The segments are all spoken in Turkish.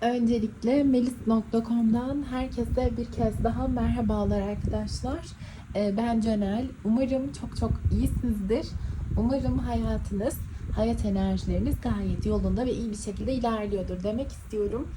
Öncelikle melis.com'dan herkese bir kez daha merhabalar arkadaşlar. Ee, Ben Canel. Umarım çok çok iyisinizdir. Umarım hayatınız, hayat enerjileriniz gayet yolunda ve iyi bir şekilde ilerliyordur demek istiyorum.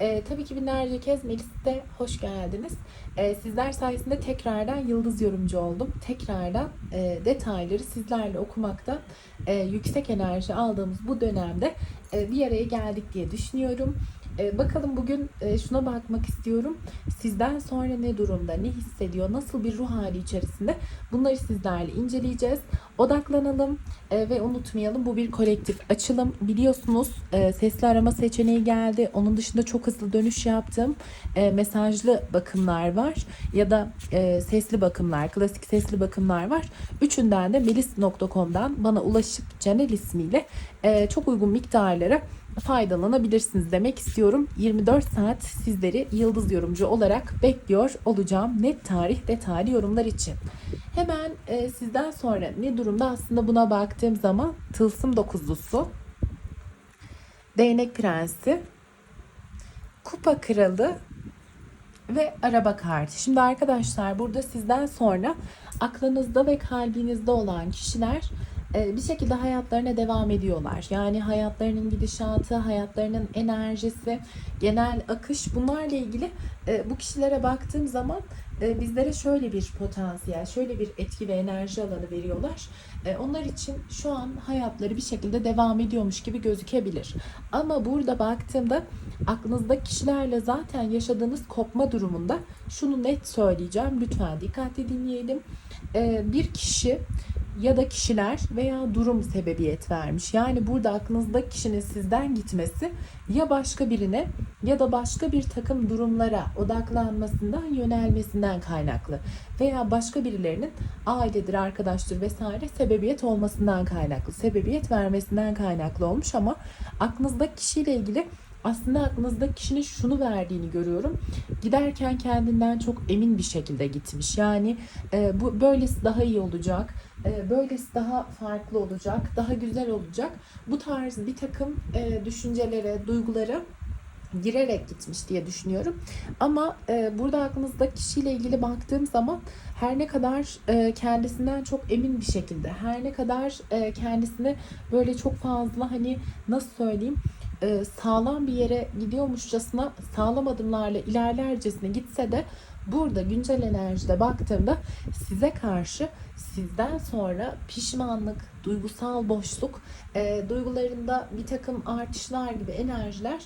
Ee, tabii ki binlerce kez Melis'te hoş geldiniz. Ee, sizler sayesinde tekrardan yıldız yorumcu oldum. Tekrardan e, detayları sizlerle okumakta e, yüksek enerji aldığımız bu dönemde e, bir araya geldik diye düşünüyorum. E, bakalım bugün e, şuna bakmak istiyorum. Sizden sonra ne durumda, ne hissediyor, nasıl bir ruh hali içerisinde bunları sizlerle inceleyeceğiz. Odaklanalım e, ve unutmayalım bu bir kolektif açılım. Biliyorsunuz e, sesli arama seçeneği geldi. Onun dışında çok hızlı dönüş yaptım. E, mesajlı bakımlar var ya da e, sesli bakımlar, klasik sesli bakımlar var. Üçünden de melis.com'dan bana ulaşıp Canel ismiyle e, çok uygun miktarlara faydalanabilirsiniz demek istiyorum. 24 saat sizleri yıldız yorumcu olarak bekliyor olacağım net tarih detaylı yorumlar için. Hemen e, sizden sonra ne durumda aslında buna baktığım zaman tılsım dokuzlusu, değnek prensi, kupa kralı ve araba kartı. Şimdi arkadaşlar burada sizden sonra aklınızda ve kalbinizde olan kişiler bir şekilde hayatlarına devam ediyorlar. Yani hayatlarının gidişatı, hayatlarının enerjisi, genel akış bunlarla ilgili e, bu kişilere baktığım zaman e, bizlere şöyle bir potansiyel, şöyle bir etki ve enerji alanı veriyorlar. E, Onlar için şu an hayatları bir şekilde devam ediyormuş gibi gözükebilir. Ama burada baktığımda aklınızdaki kişilerle zaten yaşadığınız kopma durumunda şunu net söyleyeceğim. Lütfen dikkatli dinleyelim. E, Bir kişi ya da kişiler veya durum sebebiyet vermiş. Yani burada aklınızdaki kişinin sizden gitmesi ya başka birine ya da başka bir takım durumlara odaklanmasından, yönelmesinden kaynaklı veya başka birilerinin ailedir, arkadaştır vesaire sebebiyet olmasından kaynaklı, sebebiyet vermesinden kaynaklı olmuş ama aklınızdaki kişiyle ilgili aslında aklınızdaki kişinin şunu verdiğini görüyorum. Giderken kendinden çok emin bir şekilde gitmiş. Yani e, bu böylesi daha iyi olacak. E, böylesi daha farklı olacak, daha güzel olacak. Bu tarz bir takım e, düşüncelere, duygulara girerek gitmiş diye düşünüyorum. Ama e, burada aklınızdaki kişiyle ilgili baktığım zaman her ne kadar kendisinden çok emin bir şekilde, her ne kadar kendisini böyle çok fazla hani nasıl söyleyeyim sağlam bir yere gidiyormuşçasına sağlam adımlarla ilerlercesine gitse de burada güncel enerjide baktığımda size karşı sizden sonra pişmanlık, duygusal boşluk, e, duygularında bir takım artışlar gibi enerjiler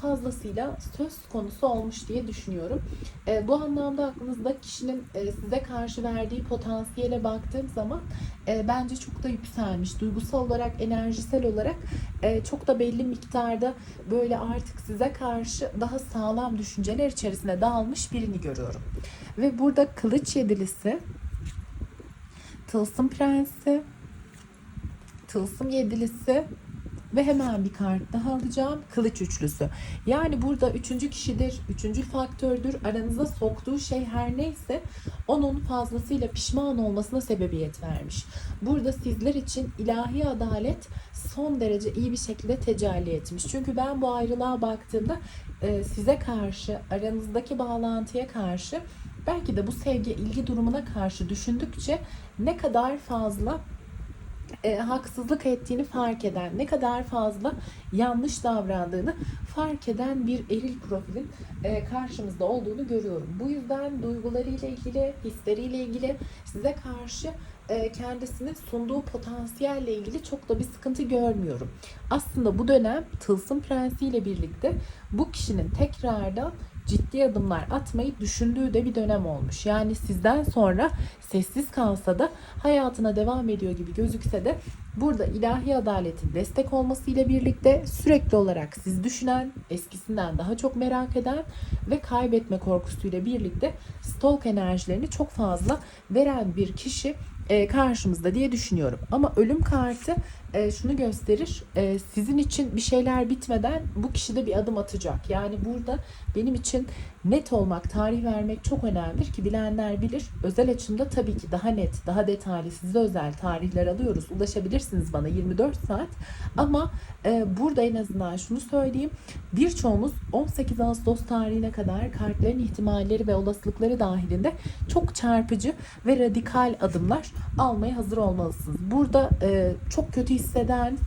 fazlasıyla söz konusu olmuş diye düşünüyorum. E, bu anlamda aklınızda kişinin e, size karşı verdiği potansiyele baktığım zaman e, bence çok da yükselmiş. Duygusal olarak, enerjisel olarak e, çok da belli miktarda böyle artık size karşı daha sağlam düşünceler içerisine dalmış birini görüyorum. Ve burada kılıç yedilisi, tılsım prensi, tılsım yedilisi ve hemen bir kart daha alacağım. Kılıç üçlüsü. Yani burada üçüncü kişidir, üçüncü faktördür. Aranıza soktuğu şey her neyse onun fazlasıyla pişman olmasına sebebiyet vermiş. Burada sizler için ilahi adalet son derece iyi bir şekilde tecelli etmiş. Çünkü ben bu ayrılığa baktığımda e, size karşı, aranızdaki bağlantıya karşı belki de bu sevgi ilgi durumuna karşı düşündükçe ne kadar fazla e, haksızlık ettiğini fark eden, ne kadar fazla yanlış davrandığını fark eden bir eril profilin e, karşımızda olduğunu görüyorum. Bu yüzden duygularıyla ilgili, hisleriyle ilgili size karşı e, kendisinin sunduğu potansiyelle ilgili çok da bir sıkıntı görmüyorum. Aslında bu dönem Tılsım Prensi ile birlikte bu kişinin tekrardan ciddi adımlar atmayı düşündüğü de bir dönem olmuş. Yani sizden sonra sessiz kalsa da hayatına devam ediyor gibi gözükse de burada ilahi adaletin destek olmasıyla birlikte sürekli olarak siz düşünen, eskisinden daha çok merak eden ve kaybetme korkusuyla birlikte stalk enerjilerini çok fazla veren bir kişi e, karşımızda diye düşünüyorum. Ama ölüm kartı e, şunu gösterir. E, sizin için bir şeyler bitmeden bu kişi de bir adım atacak. Yani burada benim için net olmak, tarih vermek çok önemlidir ki bilenler bilir. Özel açımda tabii ki daha net, daha detaylı size özel tarihler alıyoruz. Ulaşabilirsiniz bana 24 saat. Ama e, burada en azından şunu söyleyeyim. Birçoğumuz 18 Ağustos tarihine kadar kartların ihtimalleri ve olasılıkları dahilinde çok çarpıcı ve radikal adımlar almaya hazır olmalısınız. Burada e, çok kötü hisseden,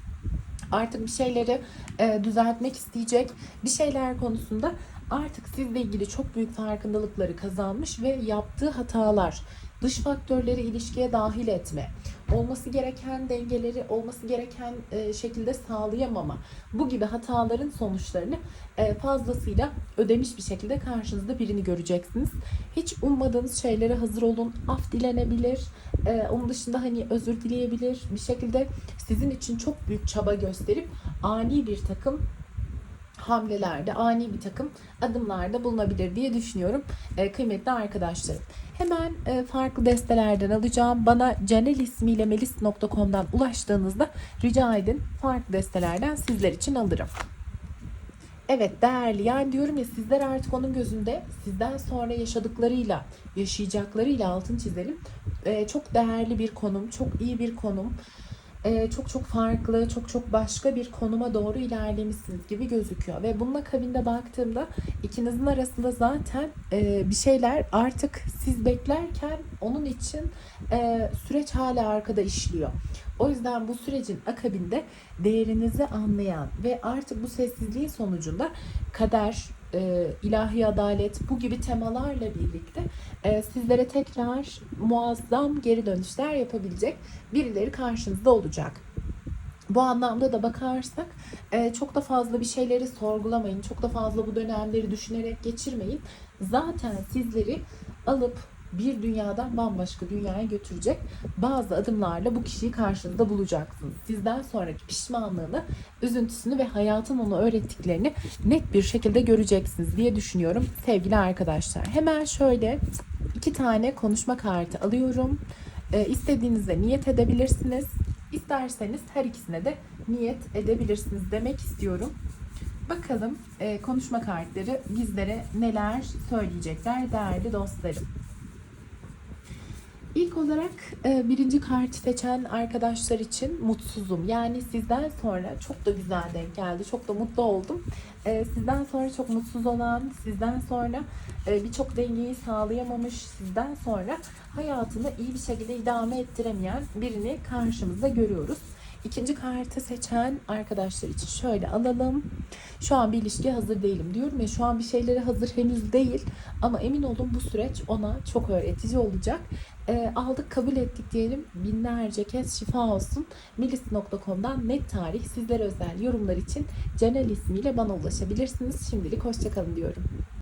artık bir şeyleri e, düzeltmek isteyecek bir şeyler konusunda artık sizle ilgili çok büyük farkındalıkları kazanmış ve yaptığı hatalar, dış faktörleri ilişkiye dahil etme, olması gereken dengeleri olması gereken e, şekilde sağlayamama, bu gibi hataların sonuçlarını e, fazlasıyla ödemiş bir şekilde karşınızda birini göreceksiniz. Hiç ummadığınız şeylere hazır olun. Af dilenebilir. E, onun dışında hani özür dileyebilir. Bir şekilde sizin için çok büyük çaba gösterip ani bir takım hamlelerde, ani bir takım adımlarda bulunabilir diye düşünüyorum e, kıymetli arkadaşlarım. Hemen e, farklı destelerden alacağım. Bana Canel ismiyle melis.com'dan ulaştığınızda rica edin farklı destelerden sizler için alırım. Evet değerli yani diyorum ya sizler artık onun gözünde sizden sonra yaşadıklarıyla yaşayacaklarıyla altın çizelim. Ee, çok değerli bir konum, çok iyi bir konum. Ee, çok çok farklı, çok çok başka bir konuma doğru ilerlemişsiniz gibi gözüküyor. Ve bunun akabinde baktığımda ikinizin arasında zaten e, bir şeyler artık siz beklerken onun için e, süreç hala arkada işliyor. O yüzden bu sürecin akabinde değerinizi anlayan ve artık bu sessizliğin sonucunda kader, e, ilahi adalet bu gibi temalarla birlikte e, sizlere tekrar muazzam geri dönüşler yapabilecek birileri karşınızda olacak. Bu anlamda da bakarsak e, çok da fazla bir şeyleri sorgulamayın. Çok da fazla bu dönemleri düşünerek geçirmeyin. Zaten sizleri alıp bir dünyadan bambaşka dünyaya götürecek bazı adımlarla bu kişiyi karşınızda bulacaksınız. Sizden sonraki pişmanlığını, üzüntüsünü ve hayatın ona öğrettiklerini net bir şekilde göreceksiniz diye düşünüyorum sevgili arkadaşlar. Hemen şöyle iki tane konuşma kartı alıyorum. Ee, istediğinizde niyet edebilirsiniz. İsterseniz her ikisine de niyet edebilirsiniz demek istiyorum. Bakalım e, konuşma kartları bizlere neler söyleyecekler değerli dostlarım. İlk olarak e, birinci kartı seçen arkadaşlar için mutsuzum. Yani sizden sonra çok da güzel denk geldi. Çok da mutlu oldum. E, sizden sonra çok mutsuz olan, sizden sonra e, birçok dengeyi sağlayamamış, sizden sonra hayatını iyi bir şekilde idame ettiremeyen birini karşımızda görüyoruz. İkinci kartı seçen arkadaşlar için şöyle alalım. Şu an bir ilişkiye hazır değilim diyorum ya şu an bir şeylere hazır henüz değil ama emin olun bu süreç ona çok öğretici olacak. E, aldık kabul ettik diyelim binlerce kez şifa olsun. Melis.com'dan net tarih sizlere özel yorumlar için Cenel ismiyle bana ulaşabilirsiniz. Şimdilik hoşçakalın diyorum.